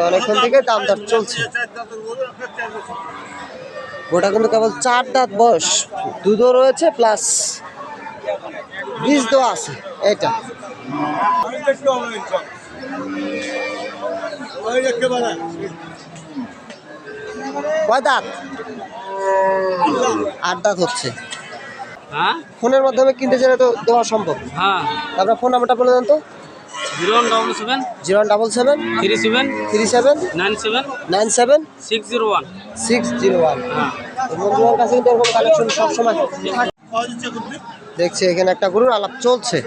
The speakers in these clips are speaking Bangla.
অনেকক্ষণ থেকে দাম দর চলছে। গোটা কিন্তু কেবল চার দাঁত বয়স। দুধও রয়েছে প্লাস বীজ দেওয়া আছে এটা। কয় দাঁত? আট দাঁত হচ্ছে। হ্যাঁ? ফোনের মাধ্যমে কিনতে চাইলে তো দেওয়া সম্ভব। হ্যাঁ। আপনার ফোন নাম্বারটা বলে দেন তো। Zero one double seven zero double seven three seven three seven nine seven nine seven six zero one six zero one হ্যাঁ। বন্ধুদের কাছে কিন্তু এরকম কালেকশন সবসময় দেখছি এখানে একটা গরুর আলাপ চলছে।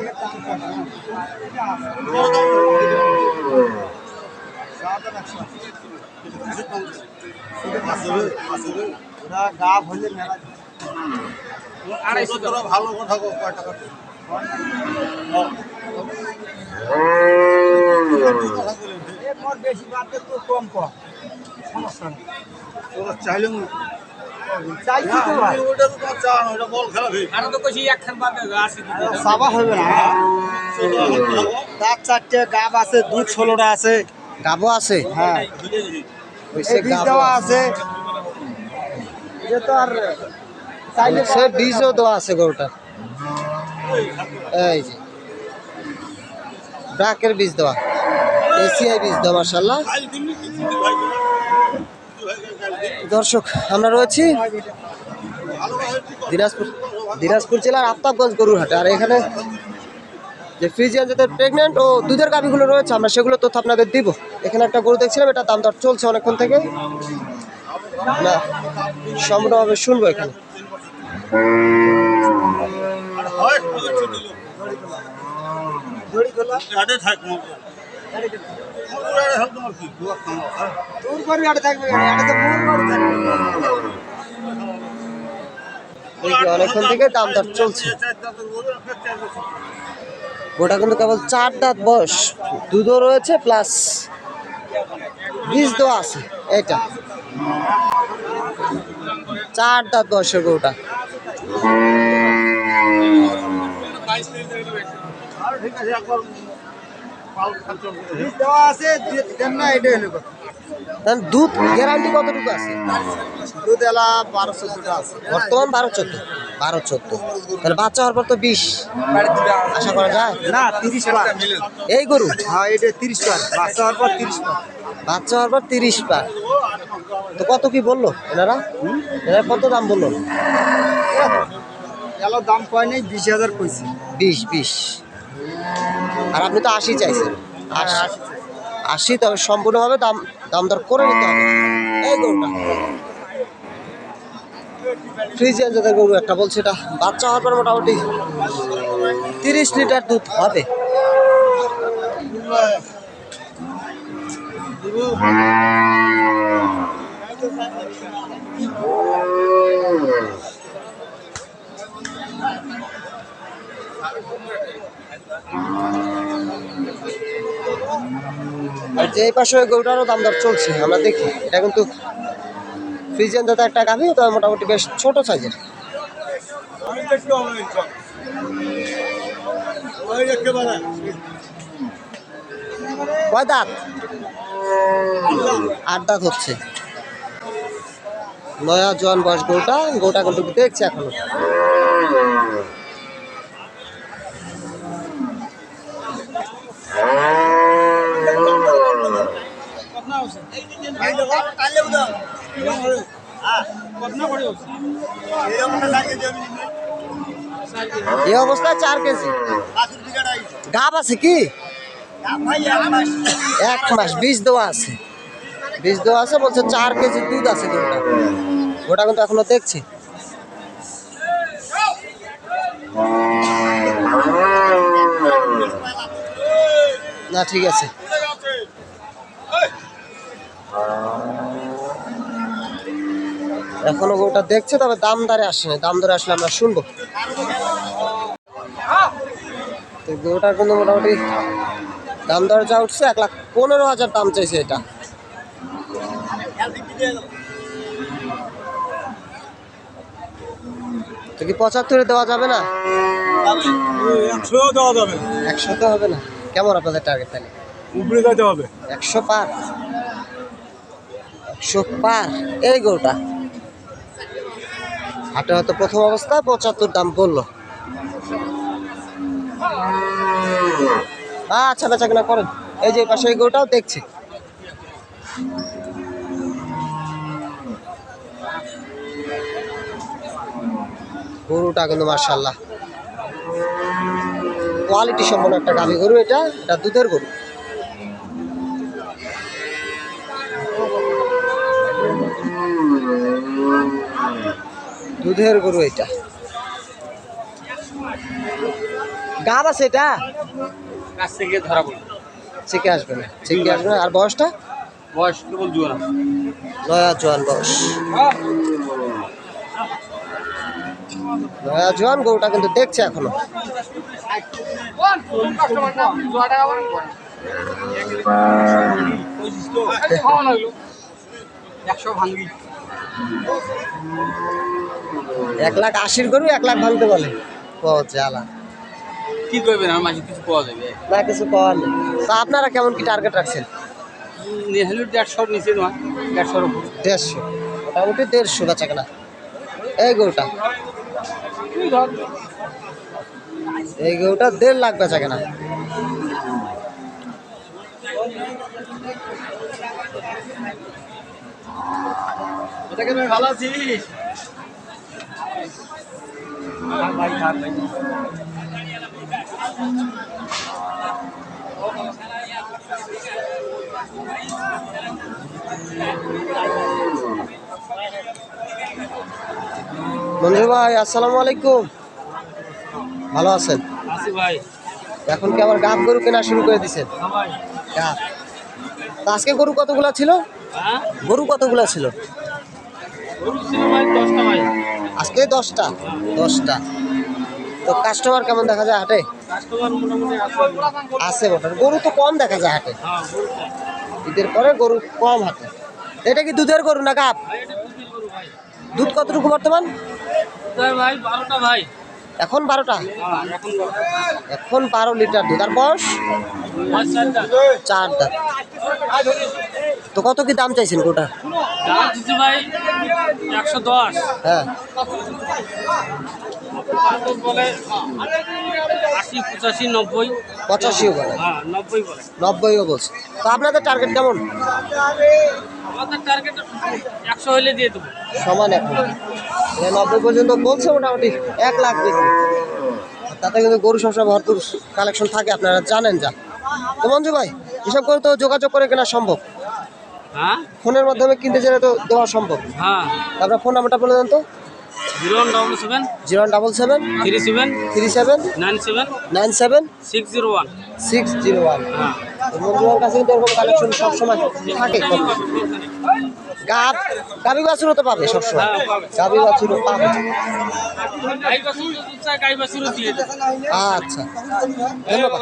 ভালো কথা তোরা চারটে গাব আছে আছে গাবো আছে হ্যাঁ দেওয়া আছে। সে বীজও দেওয়া আছে গরুটা এই যে ব্রাকের বীজ দেওয়া, এসিআই বীজ দেওয়া মার্শাল্লাহ দর্শক, আমরা রয়েছি দিনাজপুর দিনাজপুর জেলার আফতাবগঞ্জ গরুর হাটে। আর এখানে যে ফ্রিজিয়ান যাদের প্রেগনেন্ট ও দুধের গাভিগুলো রয়েছে, আমরা সেগুলো তথ্য আপনাদের দিব। এখানে একটা গরু দেখছিলাম এটা দাম দর চলছে অনেকক্ষণ থেকে। না সম্পূর্ণভাবে শুনব এখানে। থাকবে তো বাড়ি থাকবে। অনেকক্ষণ থেকে দাম দর চলছে। গোটা কিন্তু কেবল চার দাঁত বয়স। দুধও রয়েছে প্লাস বীজ দেওয়া আছে এটা চার দাঁত বয়সের গরুটা। বীজ দেওয়া আছে দেন না এটা হলো কথা। তাহলে দুধ গ্যারান্টি কতটুকু আছে? দুধ এলা বারো আছে বর্তমান বারো চোদ্দ। বারো চোদ্দ। তাহলে বাচ্চা হওয়ার পর তো বিশ। আশা করা যায়? না তিরিশ বার এই গরু? হ্যাঁ এটা তিরিশ বার বাচ্চা হওয়ার পর তিরিশ বার বাচ্চা হওয়ার পর তিরিশ পা তো কত কি বলল এনারা? এনারা কত দাম বলল? এলো দাম কয় নেই বিশ হাজার কইছি। বিশ বিশ। আর আপনি তো আশি চাইছেন। আশি। আশি তবে সম্পূর্ণভাবে দাম দাম দর করে নিতে হবে। এই গরুটা। ফ্রিজে যাদের গরু একটা বলছে এটা। বাচ্চা হওয়ার পর মোটামুটি তিরিশ লিটার দুধ হবে। আর যে পাশে গরুটারও দাম দর চলছে, আমরা দেখি। এটা কিন্তু ফ্রিজেন দাদা একটা গাভি তবে মোটামুটি বেশ ছোট সাইজের। কয় দাঁত? আট দাঁত হচ্ছে। নয়া জোয়ান বয়স গরুটা গরুটা কিন্তু দেখছে এখনও। এই অবস্থায় চার কেজি। গাব আছে কি? এক মাস বীজ দেওয়া আছে। বীজ দেওয়া আছে, বলছে চার কেজি দুধ আছে গরুটা ওটা কিন্তু এখনও দেখছি। না, ঠিক আছে। এখনও গরুটা দেখছে তবে দাম দরে আসেনি। দাম দরে আসলে আমরা শুনব। তো গরুটার কিন্তু মোটামুটি দাম দর যা উঠছে এক লাখ পনেরো হাজার দাম চাইছে এটা। তো কি পঁচাত্তরে দেওয়া যাবে না? একশো দেওয়া যাবে একশো তো হবে না। কেমন আপনাদের টার্গেট তাহলে? উপরে যাইতে হবে। একশো পার। একশো পার। এই গরুটা হাটে হয়তো প্রথম অবস্থায় পঁচাত্তর দাম বলল আচ্ছা বেচা কেনা করেন। এই যে পাশে গরুটাও দেখছি। গরুটা কিন্তু মার্শাল্লাহ কোয়ালিটি সম্পন্ন একটা গাভী গরু এটা এটা দুধের গরু। দুধের গরু এটা। গাব আছে এটা? কাছ থেকে ধরা পড়বে আসবে না চিকে আসবে আর বয়সটা? বয়স কেবল জুয়ান। নয়া জোয়ান বয়স। নয়া জোয়ান গরুটা কিন্তু দেখছে এখনও। একশো ভাঙ্গি। এক লাখ আশির গরু এক লাখ ভাঙতে বলে। ও জ্বালা। কি করবেন? আমার মাঝে কিছু পাওয়া যাবে। না কিছু পাওয়ার নেই। তা আপনারা কেমন কি টার্গেট রাখছেন? দেড়শোর নিচে নয় দেড়শোর উপর। দেড়শো। মোটামুটি দেড়শো বেচা কেনা। এই গরুটা। এই গরুটা দেড় লাখ বেচা কেনা। ভালো আছিস? ভাই ভাই। মঞ্জু ভাই আসসালামু আলাইকুম। ভালো আছেন? ভাই। এখন কি আবার গাব গরু কেনা শুরু করে দিচ্ছেন হ্যাঁ তা আজকে গরু কতগুলা ছিল? গরু কতগুলা ছিল? আজকে দশটা? দশটা। তো কাস্টমার কেমন দেখা যায় হাটে? আছে। মোটামুটি গরু তো কম দেখা যায় হাটে। হ্যাঁ ঈদের পরে গরু কম হাটে। এটা কি দুধের গরু না ভাই দুধ কতটুকু বর্তমান? ভাই বারোটা ভাই। এখন বারোটা? হ্যাঁ এখন বারো লিটার দুধ। আর বয়স? চারটা। চার দাঁত তো কত কি দাম চাইছেন গোটা? ভাই একশো দশ। হ্যাঁ। পঁচাশিও বলে। হ্যাঁ বলে। নব্বইও বলছে। তো আপনাদের টার্গেট কেমন? টার্গেট একশো হলে দিয়ে দেবো। সমান এখন নব্বই পর্যন্ত বলছে মোটামুটি এক লাখ তাতে কিন্তু গরু সবসময় ভরপুর কালেকশন থাকে আপনারা জানেন যা। তো মঞ্জু ভাই এসব করে তো যোগাযোগ করে কেনা সম্ভব। হ্যাঁ? ফোনের মাধ্যমে কিনতে গেলে তো দেওয়া সম্ভব। হ্যাঁ। আপনার ফোন নাম্বারটা বলে দেন তো। Zero one double seven zero one double seven three seven three seven nine seven nine seven six zero one. Six zero one. হ্যাঁ। মঞ্জুর কাছে কিন্তু এরকম কালেকশন সবসময় থাকে। গাব গাবি বাছুরও তো পাবে সবসময়। হ্যাঁ। গাবি বাছুরও পাবে। আচ্ছা। ধন্যবাদ।